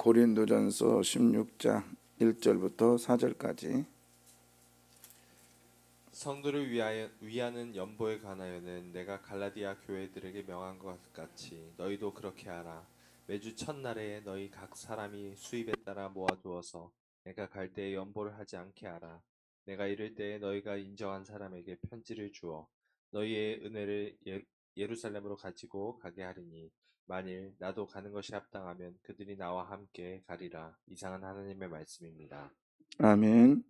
고린도전서 16장 1절부터 4절까지 성도를 위하여, 위하는 연보에 관하여는 내가 갈라디아 교회들에게 명한 것 같이 너희도 그렇게 하라. 매주 첫날에 너희 각 사람이 수입에 따라 모아두어서 내가 갈 때에 연보를 하지 않게 하라. 내가 이를 때에 너희가 인정한 사람에게 편지를 주어 너희의 은혜를 예, 예루살렘으로 가지고 가게 하리니 만일 나도 가는 것이 합당하면 그들이 나와 함께 가리라. 이상은 하나님의 말씀입니다. 아멘.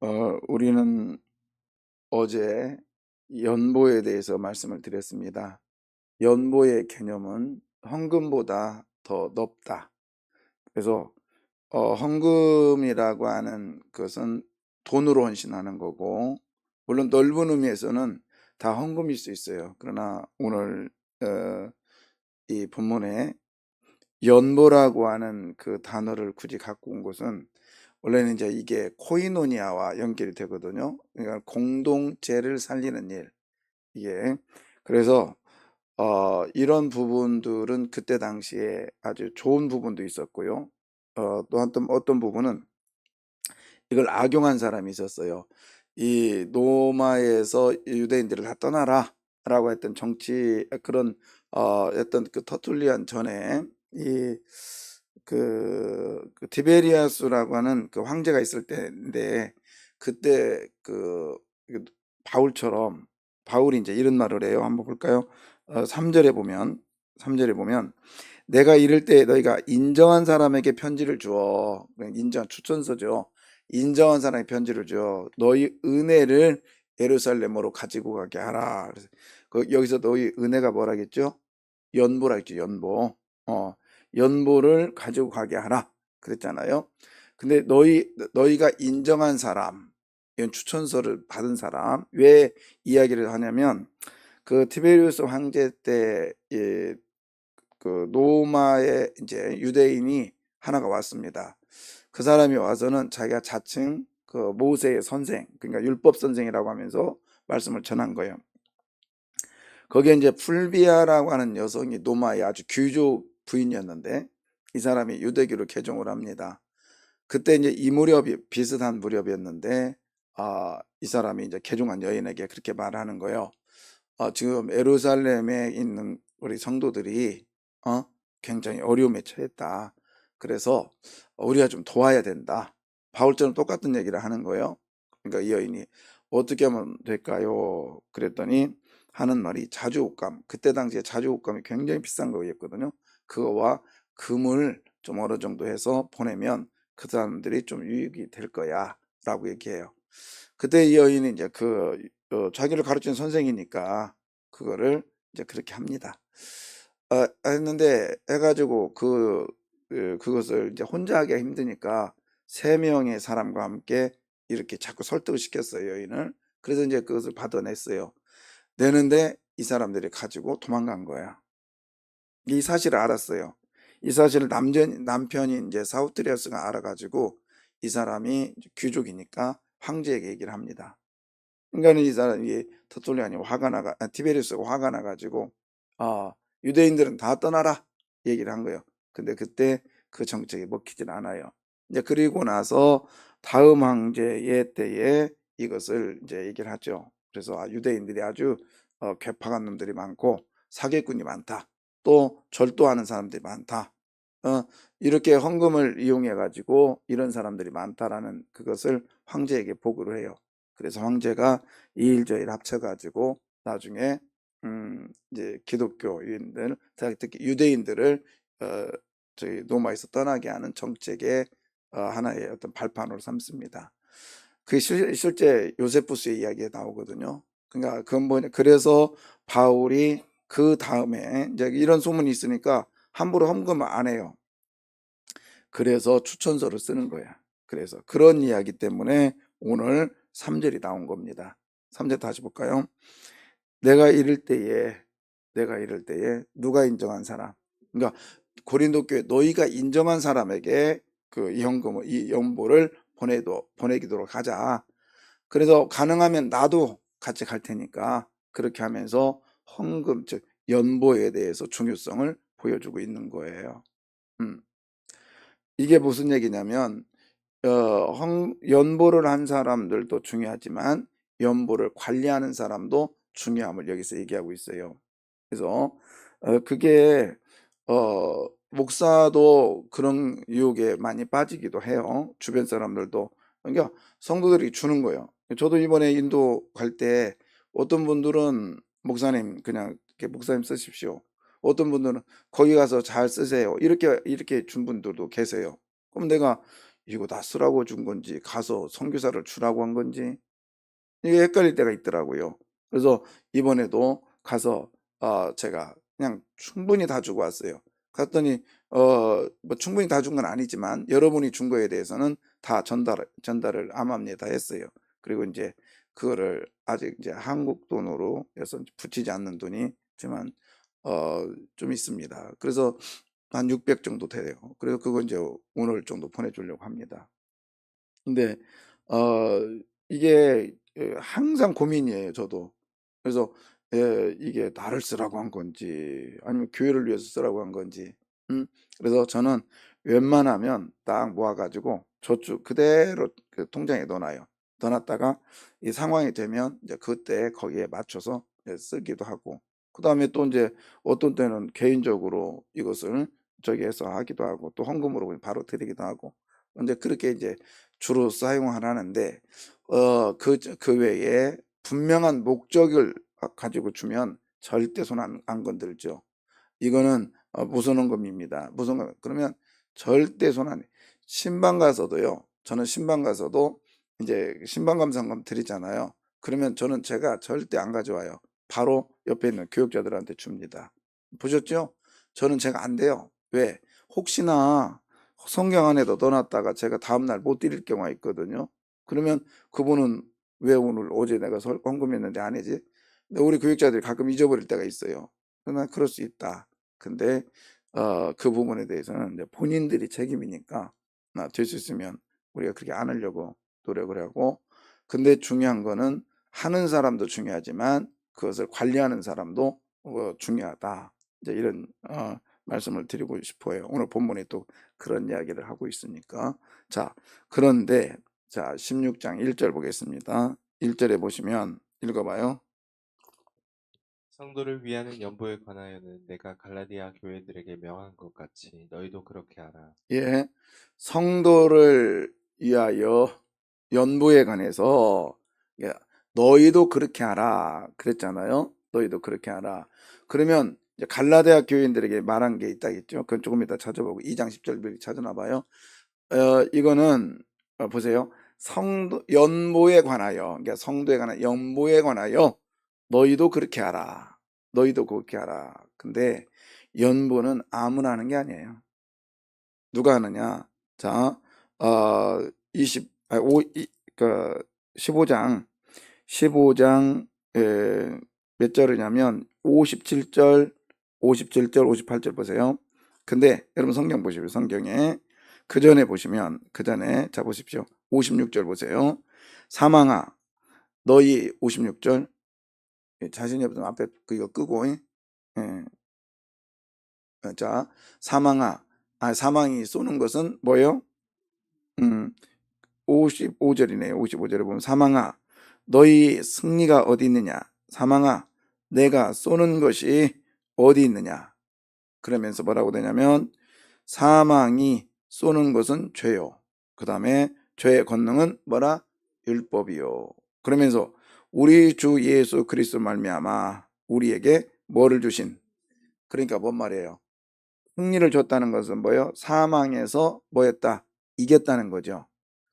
어, 우리는 어제 연보에 대해서 말씀을 드렸습니다. 연보의 개념은 헌금보다 더 높다. 그래서 어, 헌금이라고 하는 것은 돈으로 헌신하는 거고, 물론 넓은 의미에서는 다 헌금일 수 있어요. 그러나 오늘 어, 이 본문에 연보라고 하는 그 단어를 굳이 갖고 온 것은 원래는 이제 이게 코이노니아와 연결이 되거든요. 그러니까 공동체를 살리는 일. 이게 그래서 어, 이런 부분들은 그때 당시에 아주 좋은 부분도 있었고요. 어, 또 어떤 어떤 부분은 이걸 악용한 사람이 있었어요. 이 노마에서 유대인들을 다 떠나라라고 했던 정치 그런 어, 어떤 그 터툴리안 전에 이 그, 그 티베리아스라고 하는 그 황제가 있을 때인데 그때 그, 그 바울처럼 바울이 이제 이런 말을 해요. 한번 볼까요? 어, 3절에 보면 3절에 보면 내가 이럴 때 너희가 인정한 사람에게 편지를 주어 인정 추천서죠. 인정한 사람에게 편지를 줘. 너희 은혜를 예루살렘으로 가지고 가게 하라. 그 여기서 너희 은혜가 뭐라겠죠? 연보라겠죠. 연보. 어. 연보를 가지고 가게 하라 그랬잖아요. 근데 너희 너희가 인정한 사람, 이런 추천서를 받은 사람 왜 이야기를 하냐면 그 티베리우스 황제 때그 노마의 이제 유대인이 하나가 왔습니다. 그 사람이 와서는 자기가 자칭 그 모세의 선생, 그러니까 율법 선생이라고 하면서 말씀을 전한 거예요. 거기에 이제 풀비아라고 하는 여성이 노마의 아주 귀족 부인이었는데 이 사람이 유대교로 개종을 합니다. 그때 이제 이 무렵이 비슷한 무렵이었는데 아, 이 사람이 이제 개종한 여인에게 그렇게 말하는 거예요. 어, 지금 에루살렘에 있는 우리 성도들이 어, 굉장히 어려움에 처했다. 그래서 우리가 좀 도와야 된다. 바울처럼 똑같은 얘기를 하는 거예요. 그러니까 이 여인이 어떻게 하면 될까요? 그랬더니 하는 말이 자주옷감. 그때 당시에 자주옷감이 굉장히 비싼 거였거든요. 그거와 금을 좀 어느 정도 해서 보내면 그 사람들이 좀 유익이 될 거야 라고 얘기해요. 그때 이 여인이 이제 그 어, 자기를 가르친 선생이니까 그거를 이제 그렇게 합니다. 아, 했는데 해가지고 그, 그 그것을 이제 혼자 하기가 힘드니까 세 명의 사람과 함께 이렇게 자꾸 설득을 시켰어요 여인을. 그래서 이제 그것을 받아냈어요. 내는데 이 사람들이 가지고 도망간 거야. 이 사실을 알았어요. 이 사실을 남전, 남편이 이제 사우트리아스가 알아가지고 이 사람이 귀족이니까 황제에게 얘기를 합니다. 그러니까 이 사람이 터툴리안이 화가 나가 아, 티베리스가 화가 나가지고 아 유대인들은 다 떠나라 얘기를 한 거예요. 근데 그때 그 정책이 먹히질 않아요. 이제 그리고 나서 다음 황제의 때에 이것을 이제 얘기를 하죠. 그래서 아, 유대인들이 아주 어, 괴팍한 놈들이 많고 사기꾼이 많다. 또 절도하는 사람들이 많다. 어, 이렇게 헌금을 이용해 가지고 이런 사람들이 많다라는 그것을 황제에게 보고를 해요. 그래서 황제가 이일저일 합쳐 가지고 나중에 음, 이제 기독교인들, 특히 유대인들을 어, 저희 로마에서 떠나게 하는 정책의 어, 하나의 어떤 발판으로 삼습니다. 그 실, 실제 요세푸스의 이야기에 나오거든요. 그러니까 그건 뭐냐? 그래서 바울이 그 다음에 이제 이런 소문이 있으니까 함부로 헌금을 안 해요. 그래서 추천서를 쓰는 거야. 그래서 그런 이야기 때문에 오늘 3절이 나온 겁니다. 3절 다시 볼까요? 내가 이럴 때에 내가 이럴 때에 누가 인정한 사람? 그러니까 고린도 교회 너희가 인정한 사람에게 그 현금을 이 연보를 보내도 보내기도록 하자. 그래서 가능하면 나도 같이 갈 테니까 그렇게 하면서 헌금 즉 연보에 대해서 중요성을 보여주고 있는 거예요. 음. 이게 무슨 얘기냐면 어, 헌- 연보를 한 사람들도 중요하지만 연보를 관리하는 사람도 중요함을 여기서 얘기하고 있어요. 그래서 어, 그게 어, 목사도 그런 유혹에 많이 빠지기도 해요. 주변 사람들도 그러니까 성도들이 주는 거예요. 저도 이번에 인도 갈 때 어떤 분들은 목사님 그냥 이렇게 목사님 쓰십시오. 어떤 분들은 거기 가서 잘 쓰세요. 이렇게 이렇게 준 분들도 계세요. 그럼 내가 이거 다 쓰라고 준 건지 가서 선교사를 주라고 한 건지 이게 헷갈릴 때가 있더라고요. 그래서 이번에도 가서 어, 제가 그냥 충분히 다 주고 왔어요. 갔더니 어, 뭐 충분히 다 준 건 아니지만 여러분이 준 거에 대해서는 다 전달 전달을 암암리에 다 했어요. 그리고 이제 그거를 아직 이제 한국 돈으로 해서 붙이지 않는 돈이 지만 어, 좀 있습니다. 그래서 한 600 정도 돼요. 그래서 그거 이제 오늘 정도 보내주려고 합니다. 근데 어, 이게 예, 항상 고민이에요, 저도. 그래서 예, 이게 나를 쓰라고 한 건지 아니면 교회를 위해서 쓰라고 한 건지. 음, 그래서 저는 웬만하면 딱 모아가지고 저축 그대로 그 통장에 넣어놔요. 넣어놨다가 이 상황이 되면 이제 그때 거기에 맞춰서 쓰기도 하고. 그 다음에 또 이제 어떤 때는 개인적으로 이것을 저기 해서 하기도 하고 또 헌금으로 바로 드리기도 하고 이제 그렇게 이제 주로 사용하라는데 어, 그, 그 외에 분명한 목적을 가지고 주면 절대 손 안 안 건들죠. 이거는 어, 무선헌금입니다. 무선헌금. 그러면 절대 손안 해. 신방 가서도요. 저는 신방 가서도 이제 신방 감사헌금 드리잖아요. 그러면 저는 제가 절대 안 가져와요. 바로 옆에 있는 교육자들한테 줍니다. 보셨죠? 저는 제가 안 돼요. 왜? 혹시나 성경 안에도 넣어놨다가 제가 다음날 못 드릴 경우가 있거든요. 그러면 그분은 왜 오늘 어제 내가 설 헌금했는데 안 해지? 근데 우리 교육자들이 가끔 잊어버릴 때가 있어요. 그러나 그럴 수 있다. 근데 어, 그 부분에 대해서는 이제 본인들이 책임이니까 아, 될수 있으면 우리가 그렇게 안 하려고 노력을 하고 근데 중요한 거는 하는 사람도 중요하지만 그것을 관리하는 사람도 어, 중요하다. 이제 이런 어, 말씀을 드리고 싶어요. 오늘 본문에 또 그런 이야기를 하고 있으니까. 자, 그런데 자, 16장 1절 보겠습니다. 1절에 보시면 읽어봐요. 성도를 위하는 연보에 관하여는 내가 갈라디아 교회들에게 명한 것 같이 너희도 그렇게 하라. 예, 성도를 위하여 연부에 관해서 예, 너희도 그렇게 하라 그랬잖아요. 너희도 그렇게 하라. 그러면 갈라디아 교인들에게 말한 게 있다겠죠. 그건 조금 이따 찾아보고 2장 10절 미리 찾아놔 봐요. 어, 이거는 어, 보세요. 성도 연보에 관하여, 그러니까 성도에 관한 연보에 관하여 너희도 그렇게 하라. 너희도 그렇게 하라. 근데 연보는 아무나 하는 게 아니에요. 누가 하느냐? 자, 어, 20, 아, 5, 이, 그, 15장, 15장, 에, 몇 절이냐면, 57절, 57절, 58절 보세요. 근데, 여러분 성경 보시고요, 성경에. 그 전에 보시면, 그 전에, 자, 보십시오. 56절 보세요. 사망아, 너희, 56절. 예, 자신이 없으면 앞에 그거 끄고, 예. 어, 자, 사망아, 아, 사망이 쏘는 것은 뭐요? 음, 55절이네요. 55절에 보면 사망아, 너희 승리가 어디 있느냐? 사망아, 내가 쏘는 것이 어디 있느냐? 그러면서 뭐라고 되냐면 사망이 쏘는 것은 죄요. 그 다음에 죄의 권능은 뭐라? 율법이요. 그러면서 우리 주 예수 그리스도 말미암아 우리에게 뭐를 주신? 그러니까 뭔 말이에요? 승리를 줬다는 것은 뭐예요? 사망에서 뭐였다? 이겼다는 거죠.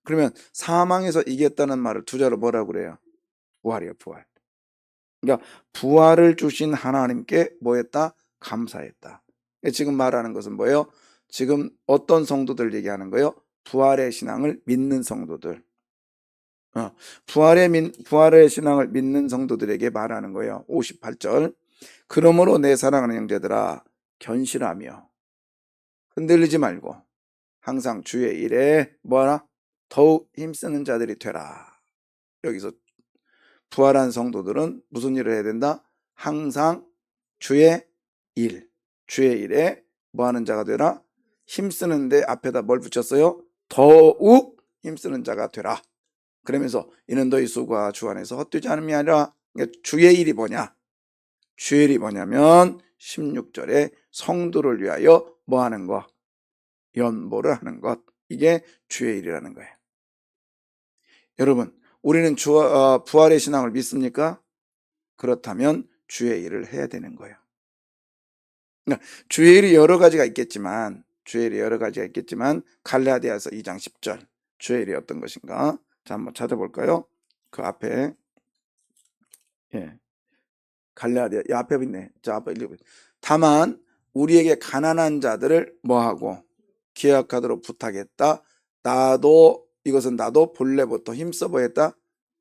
그러면 사망에서 이겼다는 말을 두자로 뭐라고 그래요? 부활이요, 부활. 그러니까 부활을 주신 하나님께 뭐였다? 감사했다. 지금 말하는 것은 뭐예요? 지금 어떤 성도들 얘기하는 거예요? 부활의 신앙을 믿는 성도들. 어, 부활의, 민, 부활의 신앙을 믿는 성도들에게 말하는 거예요. 58절. 그러므로 내 사랑하는 형제들아, 견실하며 흔들리지 말고 항상 주의 일에 뭐하라? 더욱 힘쓰는 자들이 되라. 여기서 부활한 성도들은 무슨 일을 해야 된다? 항상 주의 일, 주의 일에 뭐하는 자가 되라? 힘쓰는데 앞에다 뭘 붙였어요? 더욱 힘쓰는 자가 되라. 그러면서 이는 너희 수고와 주 안에서 헛되지 않음이 아니라 그러니까 주의 일이 뭐냐? 주의 일이 뭐냐면 16절에 성도를 위하여 뭐 하는 거? 연보를 하는 것. 이게 주의 일이라는 거예요. 여러분, 우리는 주, 어, 부활의 신앙을 믿습니까? 그렇다면 주의 일을 해야 되는 거예요. 그러니까 주의 일이 여러 가지가 있겠지만, 주의 일이 여러 가지가 있겠지만, 갈라디아서 2장 10절, 주의 일이 어떤 것인가? 자, 한번 찾아볼까요? 그 앞에, 예. 갈라디아, 이 앞에 있네. 자, 앞에 읽어보세요. 다만, 우리에게 가난한 자들을 뭐하고, 기약하도록 부탁했다. 나도, 이것은 나도 본래부터 힘써 보였다.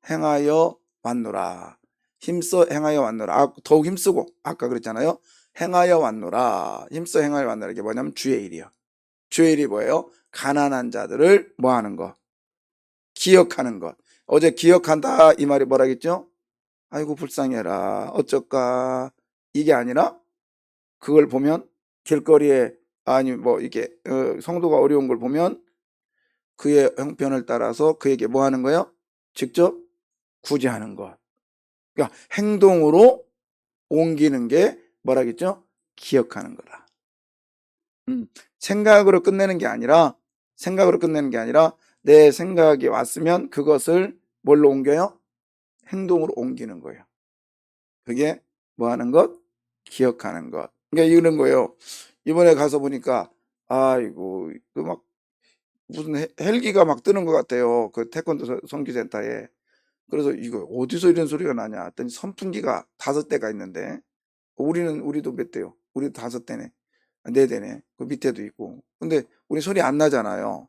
행하여 왔노라. 힘써 행하여 왔노라. 아, 더욱 힘쓰고, 아까 그랬잖아요. 행하여 왔노라. 힘써 행하여 왔노라. 이게 뭐냐면 주의 일이요. 주의 일이 뭐예요? 가난한 자들을 뭐 하는 거? 기억하는 것. 어제 기억한다 이 말이 뭐라겠죠? 아이고 불쌍해라. 어쩔까? 이게 아니라 그걸 보면 길거리에 아니 뭐 이게 어, 성도가 어려운 걸 보면 그의 형편을 따라서 그에게 뭐 하는 거예요? 직접 구제하는 것. 그러니까 행동으로 옮기는 게 뭐라겠죠? 기억하는 거다. 음, 생각으로 끝내는 게 아니라 생각으로 끝내는 게 아니라 내 생각이 왔으면 그것을 뭘로 옮겨요? 행동으로 옮기는 거예요. 그게 뭐 하는 것? 기억하는 것. 그러니까 이런 거예요. 이번에 가서 보니까 아이고 그 막 무슨 헬- 헬기가 막 뜨는 것 같아요. 그 태권도 서- 선기센터에. 그래서 이거 어디서 이런 소리가 나냐 했더니 선풍기가 다섯 대가 있는데 우리는 우리도 몇 대요? 우리도 다섯 대네. 네 대네. 그 밑에도 있고. 근데 우리 소리 안 나잖아요.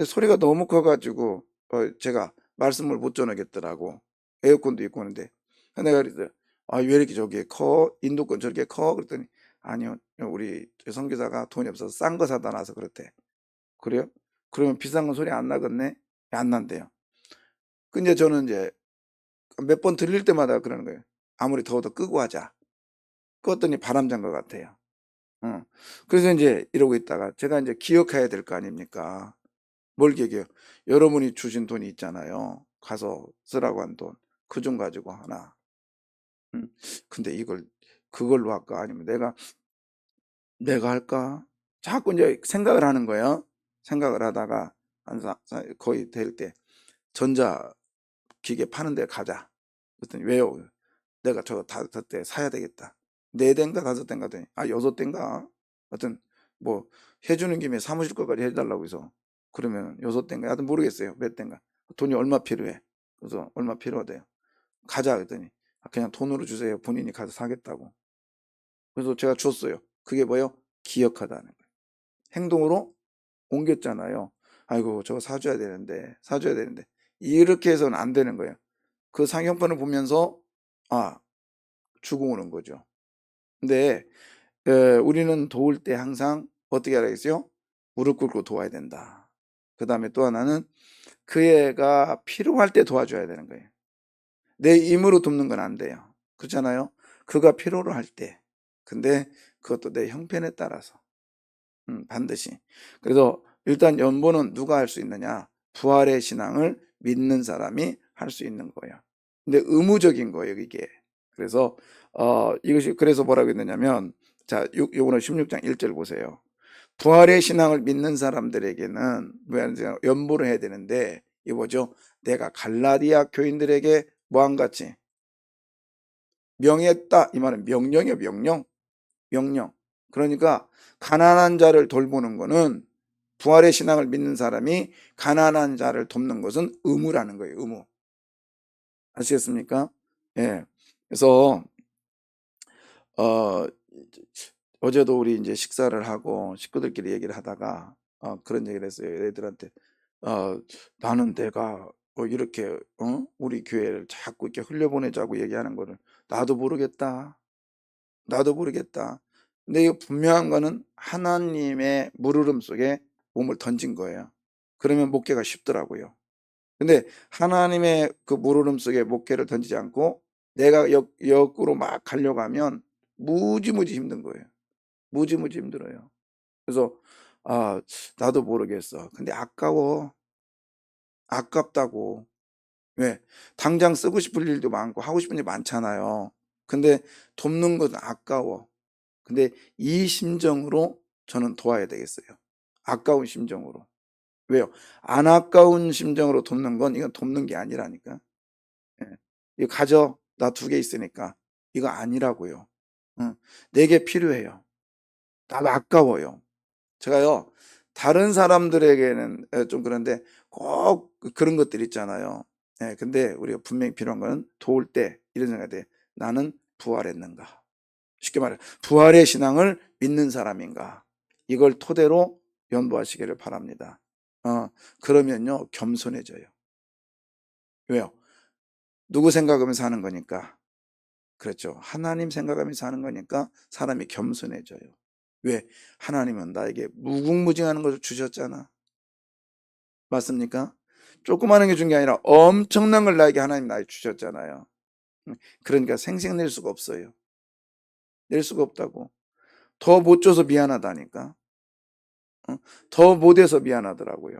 근데 소리가 너무 커가지고 어, 제가 말씀을 못 전하겠더라고. 에어컨도 있고 하는데 내가 그랬어요. 아, 왜 이렇게 저기 커? 인도권 저렇게 커? 그랬더니 아니요. 우리 선교사가 돈이 없어서 싼 거 사다 놔서 그렇대. 그래요? 그러면 비싼 건 소리 안 나겠네? 안 난대요. 근데 저는 이제 몇 번 들릴 때마다 그러는 거예요. 아무리 더워도 끄고 하자. 껐더니 바람 잔 것 같아요. 어. 그래서 이제 이러고 있다가 제가 이제 기억해야 될 거 아닙니까? 뭘 기억해요? 여러분이 주신 돈이 있잖아요. 가서 쓰라고 한 돈. 그좀 가지고 하나. 음. 근데 이걸 그걸로 할까? 아니면 내가 내가 할까? 자꾸 이제 생각을 하는 거예요. 생각을 하다가 거의 될 때 전자 기계 파는 데 가자. 그랬더니 왜요? 내가 저거 다섯 대 사야 되겠다. 네 대인가 다섯 대인가 아 여섯 대인가? 하여튼 뭐 해주는 김에 사무실 거까지 해달라고 해서 그러면 여섯 대인가? 하여튼 모르겠어요. 몇 대인가? 돈이 얼마 필요해? 그래서 얼마 필요하대요. 가자 그랬더니 아, 그냥 돈으로 주세요. 본인이 가서 사겠다고. 그래서 제가 줬어요. 그게 뭐예요? 기억하다는 거예요. 행동으로 옮겼잖아요. 아이고 저거 사줘야 되는데 사줘야 되는데 이렇게 해서는 안 되는 거예요. 그 상형편을 보면서 아 주고 오는 거죠. 근데 에, 우리는 도울 때 항상 어떻게 하라겠어요? 무릎 꿇고 도와야 된다. 그 다음에 또 하나는 그 애가 필요할 때 도와줘야 되는 거예요. 내 힘으로 돕는 건 안 돼요. 그렇잖아요. 그가 필요로 할 때. 근데 그것도 내 형편에 따라서 음, 반드시. 그래서 일단 연보는 누가 할 수 있느냐? 부활의 신앙을 믿는 사람이 할 수 있는 거예요. 근데 의무적인 거예요, 이게. 그래서 어 이것이 그래서 뭐라고 했느냐면 자, 요, 요거는 16장 1절 보세요. 부활의 신앙을 믿는 사람들에게는 연보를 해야 되는데 이 뭐죠? 내가 갈라디아 교인들에게 뭐한 같이 명했다. 이 말은 명령이요. 명령. 명령. 그러니까 가난한 자를 돌보는 거는 부활의 신앙을 믿는 사람이 가난한 자를 돕는 것은 의무라는 거예요. 의무. 아시겠습니까? 예. 그래서 어 어제도 우리 이제 식사를 하고 식구들끼리 얘기를 하다가 어, 그런 얘기를 했어요 애들한테 어, 나는 내가 어, 이렇게 어? 우리 교회를 자꾸 이렇게 흘려보내자고 얘기하는 거를 나도 모르겠다. 나도 모르겠다. 근데 이거 분명한 거는 하나님의 물으름 속에 몸을 던진 거예요. 그러면 목회가 쉽더라고요. 근데 하나님의 그 물으름 속에 목회를 던지지 않고 내가 역, 역으로 막 가려고 하면 무지무지 힘든 거예요. 무지무지 힘들어요. 그래서 아, 나도 모르겠어. 근데 아까워. 아깝다고. 왜? 당장 쓰고 싶을 일도 많고 하고 싶은 일 많잖아요. 근데 돕는 건 아까워. 근데 이 심정으로 저는 도와야 되겠어요. 아까운 심정으로. 왜요? 안 아까운 심정으로 돕는 건 이건 돕는 게 아니라니까. 예. 이거 가져. 나 두 개 있으니까. 이거 아니라고요. 응. 내게 필요해요. 나도 아까워요. 제가요, 다른 사람들에게는 에, 좀 그런데 꼭 그런 것들 있잖아요. 예, 근데 우리가 분명히 필요한 거는 도울 때 이런 생각이 돼. 나는 부활했는가? 쉽게 말해, 부활의 신앙을 믿는 사람인가? 이걸 토대로 연구하시기를 바랍니다. 어, 그러면요, 겸손해져요. 왜요? 누구 생각하면서 하는 거니까. 그렇죠. 하나님 생각하면서 하는 거니까 사람이 겸손해져요. 왜? 하나님은 나에게 무궁무진하는 것을 주셨잖아. 맞습니까? 조그마한 게 준 게 아니라 엄청난 걸 나에게 하나님 나에게 주셨잖아요. 음, 그러니까 생생 낼 수가 없어요. 낼 수가 없다고. 더 못 줘서 미안하다니까. 어? 더 못해서 미안하더라고요.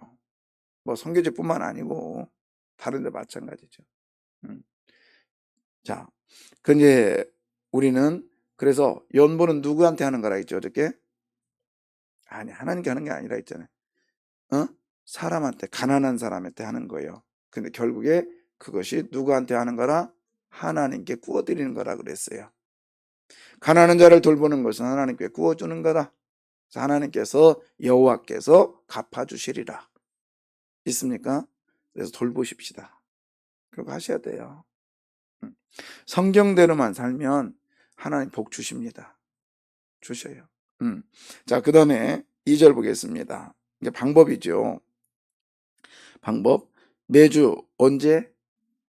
뭐 성교제뿐만 아니고 다른 데 마찬가지죠. 음. 자, 근데 우리는 그래서 연보는 누구한테 하는 거라 했죠, 어저께? 아니, 하나님께 하는 게 아니라 했잖아요. 어? 사람한테, 가난한 사람한테 하는 거예요. 근데 결국에 그것이 누구한테 하는 거라? 하나님께 구워드리는 거라 그랬어요. 가난한 자를 돌보는 것은 하나님께 구워주는. 그래서 하나님께서 여호와께서 갚아주시리라. 있습니까? 그래서 돌보십시다. 그렇게 하셔야 돼요. 음. 성경대로만 살면 하나님 복 주십니다. 주셔요. 음. 자, 그 다음에 2절 보겠습니다. 이게 방법이죠. 방법. 매주 언제?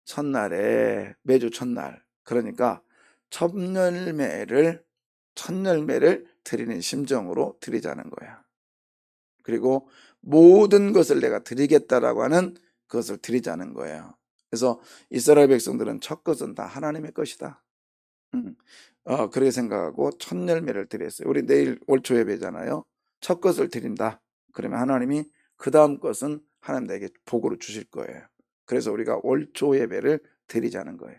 첫날에, 매주 첫날. 그러니까 첫 열매를, 첫 열매를 드리는 심정으로 드리자는 거야. 그리고 모든 것을 내가 드리겠다라고 하는 그것을 드리자는 거예요. 그래서 이스라엘 백성들은 첫 것은 다 하나님의 것이다. 음. 어, 그렇게 생각하고 첫 열매를 드렸어요. 우리 내일 월초 예배잖아요. 첫 것을 드린다. 그러면 하나님이 그 다음 것은 하나님 나에게 복으로 주실 거예요. 그래서 우리가 월초 예배를 드리자는 거예요.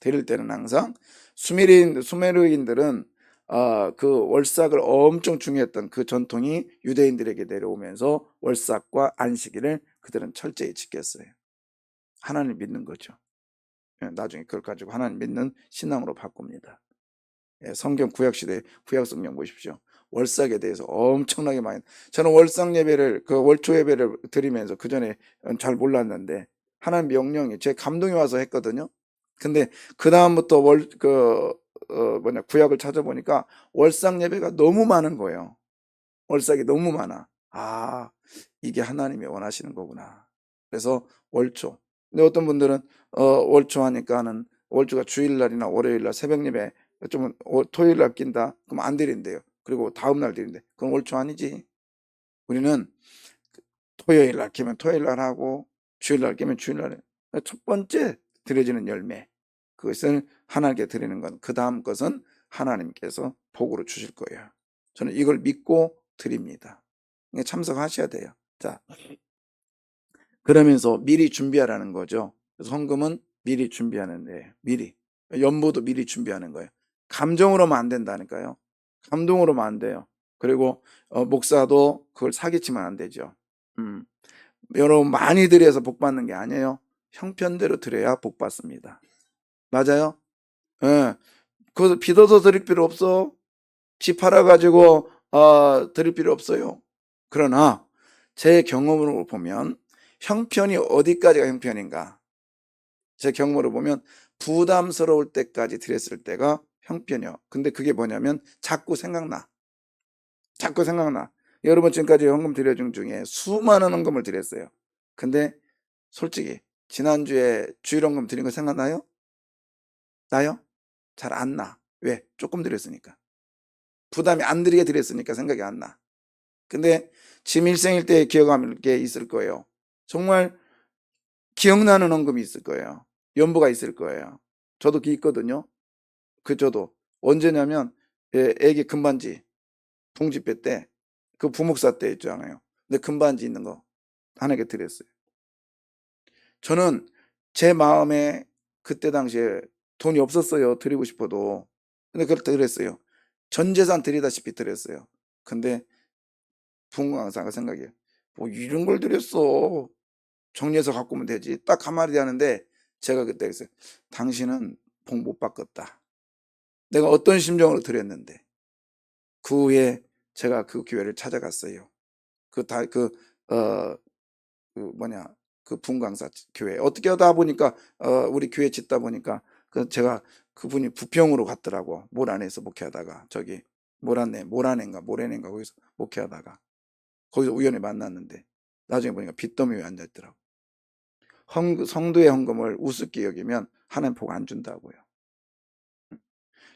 드릴 때는 항상 수메르인, 수메르인들은 어, 그 월삭을 엄청 중요했던 그 전통이 유대인들에게 내려오면서 월삭과 안식일을 그들은 철저히 지켰어요. 하나님 믿는 거죠. 예, 나중에 그걸 가지고 하나님 믿는 신앙으로 바꿉니다. 예, 성경 구약 시대 구약 성경 보십시오. 월삭에 대해서 엄청나게 많이 저는 월삭 예배를 그 월초 예배를 드리면서 그 전에 잘 몰랐는데 하나님 명령이 제 감동이 와서 했거든요. 근데 그 다음부터 월그 어, 뭐냐 구약을 찾아보니까 월삭 예배가 너무 많은 거예요. 월삭이 너무 많아. 아 이게 하나님이 원하시는 거구나. 그래서 월초. 근데 어떤 분들은 어, 월초 하니까는 월주가 주일날이나 월요일날 새벽 예배 좀 토요일 날 낀다. 그럼 안 드린대요. 그리고 다음 날 드린대. 그건 월초 아니지. 우리는 토요일 날 끼면 토요일 날 하고 주일 날 끼면 주일날 첫 번째 드려지는 열매 그것을 하나님께 드리는 건 그 다음 것은 하나님께서 복으로 주실 거예요. 저는 이걸 믿고 드립니다. 참석하셔야 돼요. 자, 그러면서 미리 준비하라는 거죠. 헌금은 미리 준비하는데 미리 연보도 미리 준비하는 거예요. 감정으로만 안 된다니까요. 감동으로만 안 돼요. 그리고 어, 목사도 그걸 사기치면 안 되죠. 음. 여러분 많이 드려서 복 받는 게 아니에요. 형편대로 드려야 복 받습니다. 맞아요? 예. 그것을 빚어서 드릴 필요 없어. 집 팔아 가지고 어, 드릴 필요 없어요. 그러나 제 경험으로 보면 형편이 어디까지가 형편인가? 제 경험으로 보면 부담스러울 때까지 드렸을 때가 형편이요. 근데 그게 뭐냐면 자꾸 생각나. 자꾸 생각나. 여러분 지금까지 헌금 드려준 중에 수많은 헌금을 드렸어요. 근데 솔직히 지난주에 주일 헌금 드린 거 생각나요? 나요? 잘 안 나. 왜? 조금 드렸으니까. 부담이 안 들게 드렸으니까 생각이 안 나. 근데 지금 일생일 때 기억하는 게 있을 거예요. 정말 기억나는 헌금이 있을 거예요. 연보가 있을 거예요. 저도 그 있거든요. 그 저도 언제냐면 애- 애기 금반지 동집회 때그 부목사 때 있잖아요. 근데 금반지 있는 거 하나님께 드렸어요. 저는 제 마음에 그때 당시에 돈이 없었어요. 드리고 싶어도. 근데 그걸 드렸어요. 전 재산 드리다시피 드렸어요. 근데 부흥강사가 생각해요. 뭐 이런 걸 드렸어. 정리해서 갖고 오면 되지. 딱 한마디 하는데 제가 그때 그랬어요. 당신은 복 못 받겠다. 내가 어떤 심정으로 드렸는데. 그 후에 제가 그 교회를 찾아갔어요. 그 다, 그, 어, 그 뭐냐, 그 분강사 교회. 어떻게 하다 보니까, 어, 우리 교회 짓다 보니까, 그 제가 그분이 부평으로 갔더라고. 모란에서 목회하다가, 저기, 모란에, 모란인가, 모래인가, 거기서 목회하다가, 거기서 우연히 만났는데, 나중에 보니까 빚더미 위에 앉아 있더라고. 헌, 성도의 헌금을 우습게 여기면 하나님 복 안 준다고요.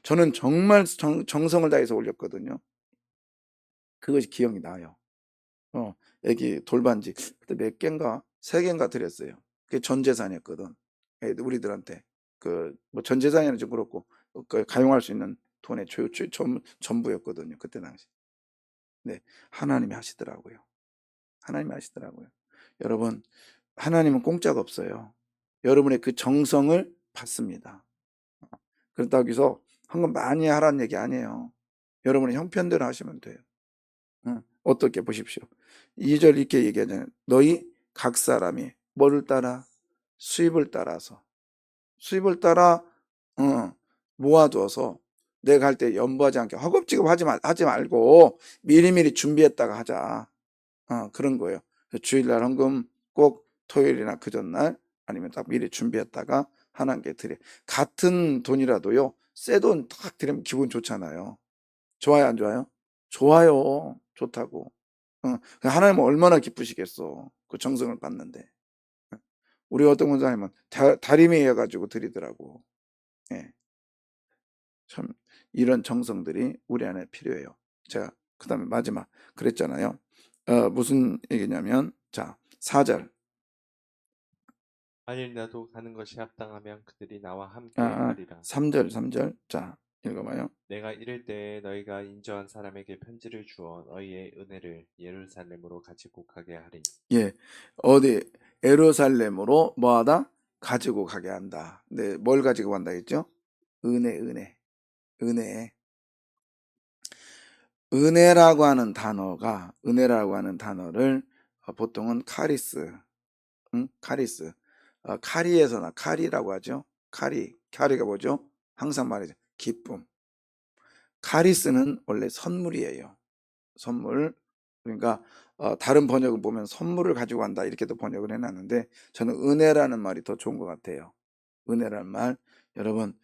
저는 정말 정, 정성을 다해서 올렸거든요. 그것이 기억이 나요. 어, 애기 돌반지 그때 몇 개인가 세 개인가 드렸어요. 그게 전 재산이었거든. 애들 우리들한테 그 뭐 전 재산이는 좀 그렇고 그 가용할 수 있는 돈의 조, 조, 전, 전부였거든요. 그때 당시. 네, 하나님이 하시더라고요. 하나님이 하시더라고요. 여러분, 하나님은 공짜가 없어요. 여러분의 그 정성을 받습니다. 그렇다고 해서 헌금 많이 하라는 얘기 아니에요. 여러분의 형편대로 하시면 돼요. 응, 어떻게 보십시오. 2절 이렇게 얘기하잖아요. 너희 각 사람이 뭐를 따라? 수입을 따라서. 수입을 따라 어, 모아두어서 내가 할 때 연부하지 않게 허겁지겁 하지, 말, 하지 말고 미리미리 준비했다가 하자. 어, 그런 거예요. 주일날 헌금 꼭 토요일이나 그 전날 아니면 딱 미리 준비했다가 하나님께 드려. 같은 돈이라도요. 새돈딱 드리면 기분 좋잖아요. 좋아요, 안 좋아요? 좋아요. 좋다고. 어, 하나님은 얼마나 기쁘시겠어. 그 정성을 받는데. 우리 어떤 권사님은 다, 다리미 해가지고 드리더라고. 예. 참, 이런 정성들이 우리 안에 필요해요. 제가, 그 다음에 마지막, 그랬잖아요. 어, 무슨 얘기냐면, 자, 4절. 만일 나도 가는 것이 합당하면 그들이 나와 함께 아, 아, 하리라. 3절, 3절. 자, 읽어봐요. 내가 이를 때에 너희가 인정한 사람에게 편지를 주어 너희의 은혜를 예루살렘으로 가지고 가게 하리니 예, 어디, 에루살렘으로 뭐하다? 가지고 가게 한다. 네, 뭘 가지고 간다 했죠? 은혜, 은혜. 은혜. 은혜라고 하는 단어가, 은혜라고 하는 단어를 어, 보통은 카리스, 응? 카리스. 어, 카리에서 나, 카리라고 하죠. 카리. 카리가 뭐죠? 항상 말이죠. 기쁨. 카리스는 원래 선물이에요. 선물. 그러니까 어, 다른 번역을 보면 선물을 가지고 간다 이렇게도 번역을 해놨는데 저는 은혜라는 말이 더 좋은 것 같아요. 은혜라는 말. 여러분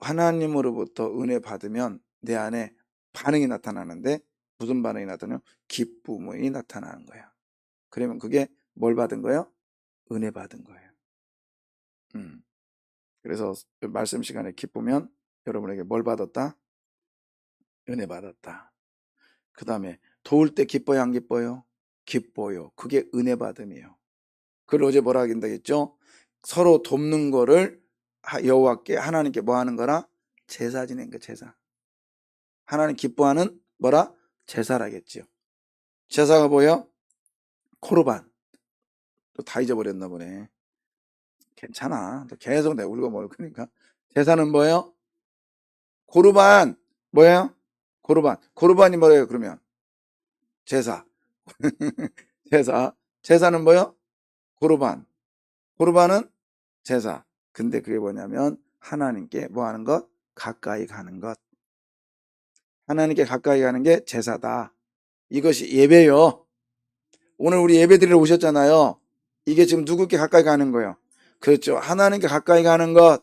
하나님으로부터 은혜 받으면 내 안에 반응이 나타나는데 무슨 반응이 나타나요? 기쁨이 나타나는 거야. 그러면 그게 뭘 받은 거예요? 은혜 받은 거예요. 음. 그래서 말씀 시간에 기쁘면 여러분에게 뭘 받았다? 은혜 받았다. 그 다음에 도울 때 기뻐요, 안 기뻐요? 기뻐요. 그게 은혜 받음이에요. 그걸 어제 뭐라 한다겠죠? 서로 돕는 거를 하- 여호와께 하나님께 뭐 하는 거라? 제사 지낸 거 제사. 하나님 기뻐하는 뭐라? 제사라겠죠. 제사가 뭐요? 코르반. 또 다 잊어버렸나 보네. 괜찮아. 또 계속 내가 울고 먹을 거니까. 제사는 뭐예요? 고르반. 뭐예요? 고르반. 고르반이 뭐예요, 그러면? 제사. 제사. 제사는 뭐요? 고르반. 고르반은 제사. 근데 그게 뭐냐면 하나님께 뭐 하는 것? 가까이 가는 것. 하나님께 가까이 가는 게 제사다. 이것이 예배요. 오늘 우리 예배 드리러 오셨잖아요. 이게 지금 누구께 가까이 가는 거예요? 그렇죠. 하나님께 가까이 가는 것.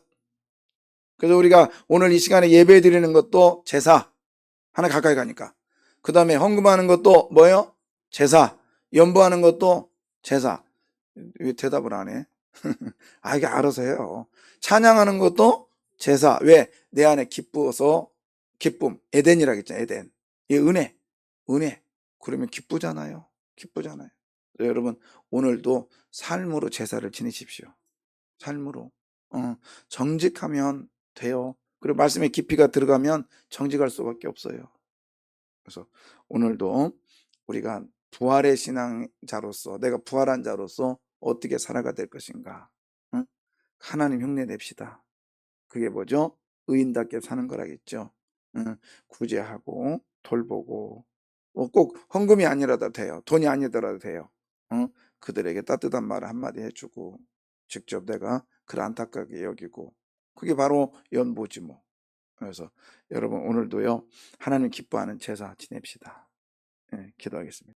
그래서 우리가 오늘 이 시간에 예배 드리는 것도 제사. 하나 가까이 가니까. 그 다음에 헌금하는 것도 뭐예요? 제사. 연부하는 것도 제사. 왜 대답을 안 해? 아, 이게 알아서 해요. 찬양하는 것도 제사. 왜? 내 안에 기쁘어서 기쁨. 에덴이라 했잖아요. 에덴. 이 은혜. 은혜. 그러면 기쁘잖아요. 기쁘잖아요. 여러분, 오늘도 삶으로 제사를 지내십시오. 삶으로. 어, 정직하면 돼요. 그리고 말씀의 깊이가 들어가면 정직할 수밖에 없어요. 그래서 오늘도 우리가 부활의 신앙자로서 내가 부활한 자로서 어떻게 살아가 될 것인가? 응? 하나님 흉내 냅시다. 그게 뭐죠? 의인답게 사는 거라겠죠. 응? 구제하고 돌보고 뭐 꼭 헌금이 아니라도 돼요. 돈이 아니더라도 돼요. 응? 그들에게 따뜻한 말 한마디 해주고 직접 내가 그를 안타깝게 여기고 그게 바로 연보지 뭐. 그래서 여러분 오늘도요 하나님 기뻐하는 제사 지냅시다. 예, 기도하겠습니다.